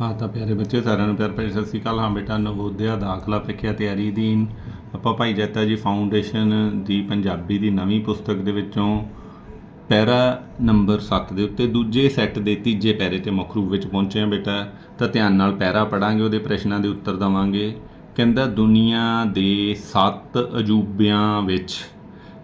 ਹਾਂ ਤਾਂ ਪਿਆਰੇ ਬੱਚੇ, ਸਾਰਿਆਂ ਨੂੰ ਪਿਆਰ ਭਰੀ ਸਤਿ ਸ਼੍ਰੀ ਅਕਾਲ। ਹਾਂ ਬੇਟਾ, ਨਵੋਦਿਆ ਦਾਖਲਾ ਪ੍ਰੀਖਿਆ ਤਿਆਰੀ ਦੀ ਆਪਾਂ ਭਾਈ ਜੱਤਾ ਜੀ ਫਾਊਂਡੇਸ਼ਨ ਦੀ ਪੰਜਾਬੀ ਦੀ ਨਵੀਂ ਪੁਸਤਕ ਦੇ ਵਿੱਚੋਂ ਪੈਰਾ ਨੰਬਰ 7 ਦੇ ਉੱਤੇ ਦੂਜੇ ਸੈੱਟ ਦੇ ਤੀਜੇ ਪੈਰੇ ਤੇ ਮੁੱਖ ਰੂਪ ਵਿੱਚ ਪਹੁੰਚੇ ਹਾਂ ਬੇਟਾ। ਤਾਂ ਧਿਆਨ ਨਾਲ ਪੈਰਾ ਪੜਾਂਗੇ, ਉਹਦੇ ਪ੍ਰਸ਼ਨਾਂ ਦੇ ਉੱਤਰ ਦਵਾਂਗੇ। ਕਹਿੰਦਾ, ਦੁਨੀਆ ਦੇ 7 ਅਜੂਬਿਆਂ ਵਿੱਚ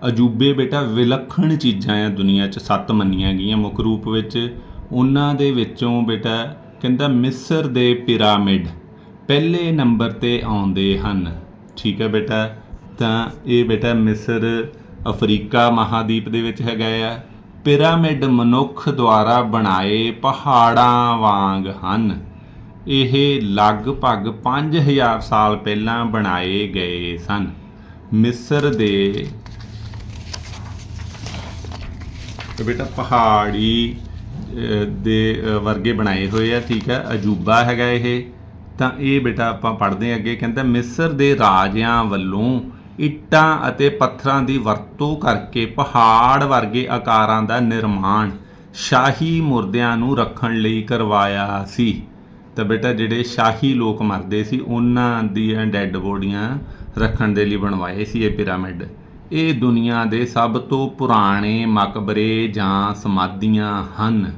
ਅਜੂਬੇ ਬੇਟਾ ਵਿਲੱਖਣ ਚੀਜ਼ਾਂ ਆ ਦੁਨੀਆ 'ਚ, ਸੱਤ ਮੰਨੀਆਂ ਗਈਆਂ ਮੁੱਖ ਰੂਪ ਵਿੱਚ। ਉਹਨਾਂ ਦੇ ਵਿੱਚੋਂ ਬੇਟਾ ਕਹਿੰਦਾ, ਮਿਸਰ ਦੇ ਪਿਰਾਮਿਡ ਪਹਿਲੇ ਨੰਬਰ ਤੇ ਆਉਂਦੇ ਹਨ। ਠੀਕ ਹੈ ਬੇਟਾ, ਤਾਂ ਇਹ ਬੇਟਾ ਮਿਸਰ ਅਫਰੀਕਾ ਮਹਾਦੀਪ ਦੇ ਵਿੱਚ ਹੈਗਾ ਆ। ਪਿਰਾਮਿਡ ਮਨੁੱਖ ਦੁਆਰਾ ਬਣਾਏ ਪਹਾੜਾਂ ਵਾਂਗ ਹਨ। ਇਹ ਲਗਭਗ 5000 ਸਾਲ ਪਹਿਲਾਂ ਬਣਾਏ ਗਏ ਸਨ। ਮਿਸਰ ਦੇ ਬੇਟਾ ਪਹਾੜੀ ਦੇ ਵਰਗੇ ਬਣਾਏ ਹੋਏ ਆ, ਠੀਕ ਹੈ ਅਜੂਬਾ ਹੈਗਾ ਇਹ। ਤਾਂ ਇਹ ਬੇਟਾ ਆਪਾਂ ਪੜ੍ਹਦੇ ਹਾਂ ਅੱਗੇ, ਕਹਿੰਦਾ ਮਿਸਰ ਦੇ ਰਾਜਿਆਂ ਵੱਲੋਂ ਇੱਟਾਂ ਅਤੇ ਪੱਥਰਾਂ ਦੀ ਵਰਤੋਂ ਕਰਕੇ ਪਹਾੜ ਵਰਗੇ ਆਕਾਰਾਂ ਦਾ ਨਿਰਮਾਣ ਸ਼ਾਹੀ ਮੁਰਦਿਆਂ ਨੂੰ ਰੱਖਣ ਲਈ ਕਰਵਾਇਆ ਸੀ। ਤਾਂ ਬੇਟਾ ਜਿਹੜੇ ਸ਼ਾਹੀ ਲੋਕ ਮਰਦੇ ਸੀ, ਉਹਨਾਂ ਦੀਆਂ ਡੈੱਡ ਬੋਡੀਆਂ ਰੱਖਣ ਦੇ ਲਈ ਬਣਵਾਏ ਸੀ ਇਹ ਪਿਰਾਮਿਡ। ਇਹ ਦੁਨੀਆ ਦੇ ਸਭ ਤੋਂ ਪੁਰਾਣੇ ਮਕਬਰੇ ਜਾਂ ਸਮਾਧੀਆਂ ਹਨ।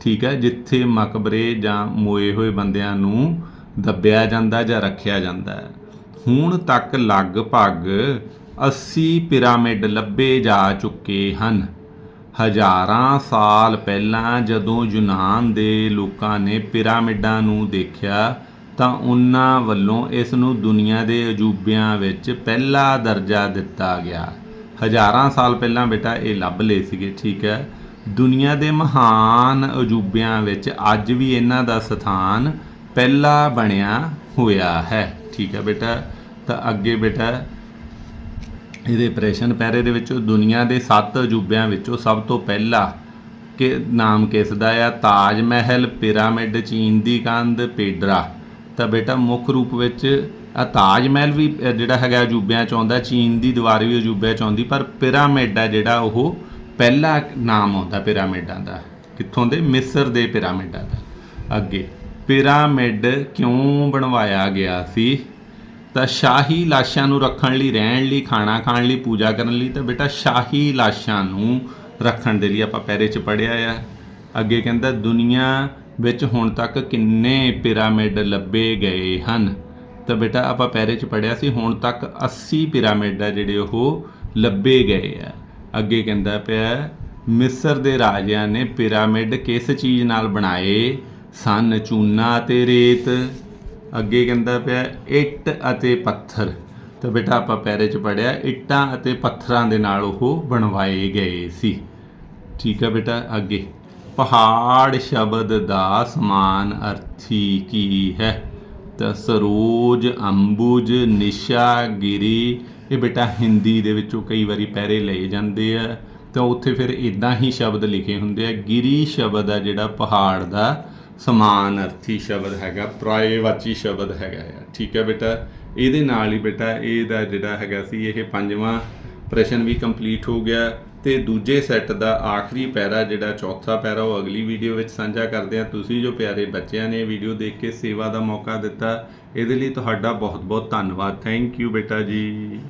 ਠੀਕ ਹੈ, ਜਿੱਥੇ ਮਕਬਰੇ ਜਾਂ ਮੋਏ ਹੋਏ ਬੰਦਿਆਂ ਨੂੰ ਦੱਬਿਆ ਜਾਂਦਾ ਜਾਂ ਰੱਖਿਆ ਜਾਂਦਾ ਹੈ। ਹੁਣ ਤੱਕ ਲਗਭਗ 80 ਪਿਰਾਮਿਡ ਲੱਭੇ ਜਾ ਚੁੱਕੇ ਹਨ। ਹਜ਼ਾਰਾਂ ਸਾਲ ਪਹਿਲਾਂ ਜਦੋਂ ਯੂਨਾਨ ਦੇ ਲੋਕਾਂ ਨੇ ਪਿਰਾਮਿਡਾਂ ਨੂੰ ਦੇਖਿਆ ਤਾਂ ਉਹਨਾਂ ਵੱਲੋਂ ਇਸ ਨੂੰ ਦੁਨੀਆ ਦੇ ਅਜੂਬਿਆਂ ਵਿੱਚ ਪਹਿਲਾ ਦਰਜਾ ਦਿੱਤਾ ਗਿਆ। ਹਜ਼ਾਰਾਂ ਸਾਲ ਪਹਿਲਾਂ ਬੇਟਾ, ਇਹ ਲੱਭ ਲਏ ਸੀਗੇ, ਠੀਕ ਹੈ। ਦੁਨੀਆ ਦੇ ਮਹਾਨ ਅਜੂਬਿਆਂ ਵਿੱਚ ਅੱਜ ਵੀ ਇਹਨਾਂ ਦਾ ਸਥਾਨ ਪਹਿਲਾ ਬਣਿਆ ਹੋਇਆ ਹੈ, ਠੀਕ ਹੈ ਬੇਟਾ। ਤਾਂ ਅੱਗੇ ਬੇਟਾ, ਇਹਦੇ ਪ੍ਰਸ਼ਨ ਪੈਰੇ ਦੇ ਵਿੱਚੋਂ, ਦੁਨੀਆ ਦੇ 7 ਅਜੂਬਿਆਂ ਵਿੱਚੋਂ ਸਭ ਤੋਂ ਪਹਿਲਾ ਕਿ, ਨਾਮ ਕਿਸ ਦਾ ਆ? ਤਾਜ ਮਹਿਲ, ਪਿਰਾਮਿਡ, ਚੀਨ ਦੀ ਕੰਧ, ਪੇਡਰਾ। ਤਾਂ ਬੇਟਾ ਮੁੱਖ ਰੂਪ ਵਿੱਚ ਆ ਤਾਜ ਮਹਿਲ ਵੀ ਜਿਹੜਾ ਹੈਗਾ ਅਜੂਬਿਆਂ ਚ ਆਉਂਦਾ, ਚੀਨ ਦੀ ਦੀਵਾਰ ਵੀ ਅਜੂਬਿਆਂ ਚ ਆਉਂਦੀ, ਪਰ ਪਿਰਾਮਿਡ ਆ ਜਿਹੜਾ ਉਹ ਪਹਿਲਾ ਨਾਮ ਆਉਂਦਾ ਪਿਰਾਮਿਡਾਂ ਦਾ। ਕਿੱਥੋਂ ਦੇ? ਮਿਸਰ ਦੇ ਪਿਰਾਮਿਡਾਂ ਦਾ। ਅੱਗੇ, ਪਿਰਾਮਿਡ ਕਿਉਂ ਬਣਵਾਇਆ ਗਿਆ ਸੀ? ਤਾਂ ਸ਼ਾਹੀ ਲਾਸ਼ਾਂ ਨੂੰ ਰੱਖਣ ਲਈ, ਰਹਿਣ ਲਈ, ਖਾਣਾ ਖਾਣ ਲਈ, ਪੂਜਾ ਕਰਨ ਲਈ, ਤਾਂ ਬੇਟਾ ਸ਼ਾਹੀ ਲਾਸ਼ਾਂ ਨੂੰ ਰੱਖਣ ਦੇ ਲਈ ਆਪਾਂ ਪਹਿਰੇ 'ਚ ਪੜਿਆ ਆ। ਅੱਗੇ ਕਹਿੰਦਾ, ਦੁਨੀਆ ਵਿੱਚ ਹੁਣ ਤੱਕ ਕਿੰਨੇ ਪਿਰਾਮਿਡ ਲੱਭੇ ਗਏ ਹਨ? ਤਾਂ ਬੇਟਾ, ਆਪਾਂ ਪਹਿਰੇ 'ਚ ਪੜਿਆ ਸੀ, ਹੁਣ ਤੱਕ 80 ਪਿਰਾਮਿਡ ਆ ਜਿਹੜੇ ਉਹ ਲੱਭੇ ਗਏ ਆ। ਅੱਗੇ ਕਹਿੰਦਾ ਪਿਆ, ਮਿਸਰ ਦੇ ਰਾਜਿਆਂ ਨੇ ਪਿਰਾਮਿਡ ਕਿਸ ਚੀਜ਼ ਨਾਲ ਬਣਾਏ? ਸਨ, ਚੂਨਾ ਅਤੇ ਰੇਤ। ਅੱਗੇ ਕਹਿੰਦਾ ਪਿਆ, ਇੱਟ ਅਤੇ ਪੱਥਰ। ਤਾਂ ਬੇਟਾ, ਆਪਾਂ ਪੈਰੇ 'ਚ ਪੜਿਆ ਇੱਟਾਂ ਅਤੇ ਪੱਥਰਾਂ ਦੇ ਨਾਲ ਉਹ ਬਣਵਾਏ ਗਏ ਸੀ। ਠੀਕ ਆ ਬੇਟਾ, ਅੱਗੇ। ਪਹਾੜ ਸ਼ਬਦ ਦਾ ਸਮਾਨ ਅਰਥੀ ਕੀ ਹੈ? ਤਾਂ ਸਰੋਜ ਅੰਬੁਜ, ਨਿਸ਼ਾ, ਗਿਰੀ। ਇਹ ਬੇਟਾ ਹਿੰਦੀ ਦੇ ਵਿੱਚੋਂ ਕਈ ਵਾਰੀ ਪੈਰੇ ਲਏ ਜਾਂਦੇ ਆ। ਤਾਂ ਉੱਥੇ ਫਿਰ ਇਦਾਂ ਹੀ ਸ਼ਬਦ ਲਿਖੇ ਹੁੰਦੇ ਆ। ਗਿਰੀ ਸ਼ਬਦ ਆ ਜਿਹੜਾ ਪਹਾੜ ਦਾ ਸਮਾਨ ਅਰਥੀ ਸ਼ਬਦ ਹੈਗਾ, ਪ੍ਰਾਇਵਾਚੀ ਸ਼ਬਦ ਹੈਗਾ ਆ। ਠੀਕ ਹੈ ਬੇਟਾ? ਇਹਦੇ ਨਾਲ ਹੀ ਬੇਟਾ, ਇਹਦਾ ਜਿਹੜਾ ਹੈਗਾ ਸੀ, ਇਹ ਪੰਜਵਾਂ ਪ੍ਰਸ਼ਨ ਵੀ ਕੰਪਲੀਟ ਹੋ ਗਿਆ। ਤੇ ਦੂਜੇ ਸੈੱਟ ਦਾ ਆਖਰੀ ਪੈਰਾ ਜਿਹੜਾ ਚੌਥਾ ਪੈਰਾ ਉਹ ਅਗਲੀ ਵੀਡੀਓ ਵਿੱਚ ਸਾਂਝਾ ਕਰਦੇ ਹਾਂ। ਤੁਸੀਂ ਜੋ ਪਿਆਰੇ ਬੱਚਿਆਂ ਨੇ ਵੀਡੀਓ ਦੇਖ ਕੇ ਸੇਵਾ ਦਾ ਮੌਕਾ ਦਿੱਤਾ, ਇਹਦੇ ਲਈ ਤੁਹਾਡਾ ਬਹੁਤ ਬਹੁਤ ਧੰਨਵਾਦ। ਥੈਂਕ ਯੂ ਬੇਟਾ ਜੀ।